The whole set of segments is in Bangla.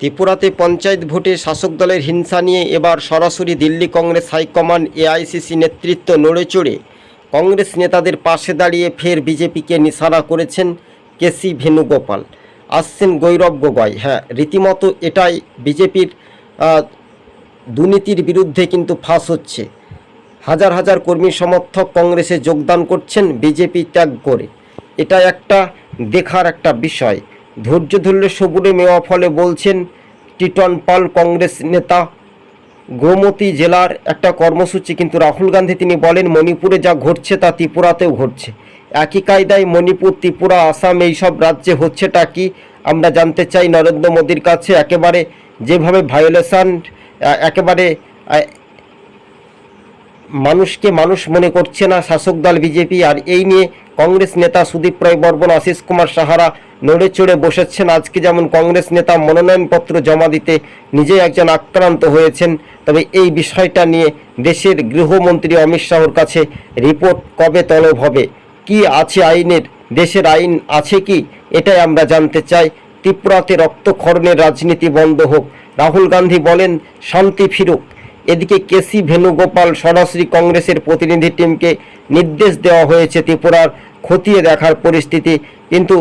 ত্রিপুরাতে পঞ্চায়েত ভোটে শাসক দলের হিংসা নিয়ে এবার সরাসরি দিল্লি কংগ্রেস হাইকমান্ড এআইসিসি নেতৃত্ব নড়ে চড়ে। কংগ্রেস নেতাদের পাশে দাঁড়িয়ে ফের বিজেপিকে নিশানা করেছেন কেসি ভেনুগোপাল আসছেন গৈরব গগৈ। হ্যাঁ রীতিমতো এটাই বিজেপির দুর্নীতির বিরুদ্ধে কিন্তু ফাঁস হচ্ছে। হাজার হাজার কর্মী সমর্থক কংগ্রেসে যোগদান করছেন বিজেপি ত্যাগ করে। এটা একটা দেখার একটা বিষয়। ধৈর্য ধরলে সবুরে মেওয়া ফলে বলছেন টিটন পাল কংগ্রেস নেতা। গোমতী জেলার একটা কর্মসূচি কিন্তু রাহুল গান্ধী তিনি বলেন, মণিপুরে যা ঘটছে তা ত্রিপুরাতেও ঘটছে। একই কায়দায় মণিপুর, ত্রিপুরা, আসাম এইসব রাজ্যে হচ্ছেটা কি আমরা জানতে চাই নরেন্দ্র মোদীর কাছে। একেবারে যেভাবে ভায়োলেশন একেবারে মানুষকে মানুষ মনে করছে না, শাসক দল, বিজেপি আর এই নিয়ে কংগ্রেস নেতা সুদীপ রায় বর্মন আশিস কুমার সাহারা নড়ে চড়ে বসেছেন। আজকে যেমন কংগ্রেস নেতা মনোনয়নপত্র জমা দিতে নিজেই একজন আক্রান্ত হয়েছেন, তবে এই বিষয়টা নিয়ে দেশের গৃহমন্ত্রী অমিত শাহর কাছে রিপোর্ট কবে তলব হবে? কি আছে আইনের? দেশের আইন আছে কি? এটাই আমরা জানতে চাই। ত্রিপুরাতে রক্তক্ষরণের রাজনীতি বন্ধ হোক। রাহুল গান্ধী বলেন, শান্তি ফিরুক। এদিকে কেসি ভেনুগোপাল সরাসরি কংগ্রেসের প্রতিনিধি টিমকে নির্দেশ দেওয়া হয়েছে ত্রিপুরার খতিয়ে দেখার পরিস্থিতি। কিন্তু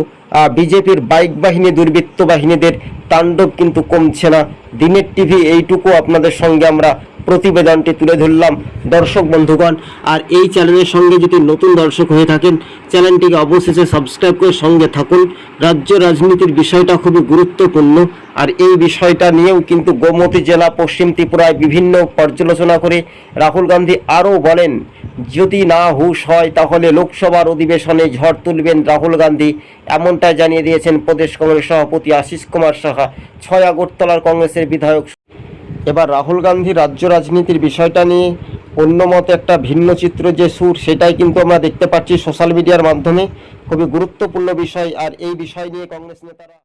বিজেপির বাইক বাহিনী দুর্বৃত্ত বাহিনীদের তাণ্ডব কিন্তু কমছে না। দিনের টিভি এইটুকু আপনাদের সঙ্গে আমরা প্রতিবেদনটি তুলে ধরলাম। দর্শক বন্ধুগণ, আর এই চ্যানেলের সঙ্গে যদি নতুন দর্শক হয়ে থাকেন, চ্যানেলটিকে অবশেষে সাবস্ক্রাইব করে সঙ্গে থাকুন। রাজ্য রাজনীতির বিষয়টা খুবই গুরুত্বপূর্ণ, আর এই বিষয়টা নিয়েও কিন্তু গোমতী জেলা, পশ্চিম ত্রিপুরায় বিভিন্ন পর্যালোচনা করে রাহুল গান্ধী আরও বলেন, যদি না হুশ হয়, তাহলে লোকসভার অধিবেশনে ঝড় তুলবেন রাহুল গান্ধী। এমনটাই জানিয়ে দিয়েছেন প্রদেশ কংগ্রেস সভাপতি আশিস কুমার সাহা। ছয় আগরতলার কংগ্রেসের বিধায়ক এবার রাহুল গান্ধী রাজ্য রাজনীতির বিষয়টা নিয়ে অন্য মতে একটা ভিন্ন চিত্র যে সুর, সেটাই কিন্তু আমরা দেখতে পাচ্ছি সোশ্যাল মিডিয়ার মাধ্যমে। খুবই গুরুত্বপূর্ণ বিষয়, আর এই বিষয় নিয়ে কংগ্রেস নেতারা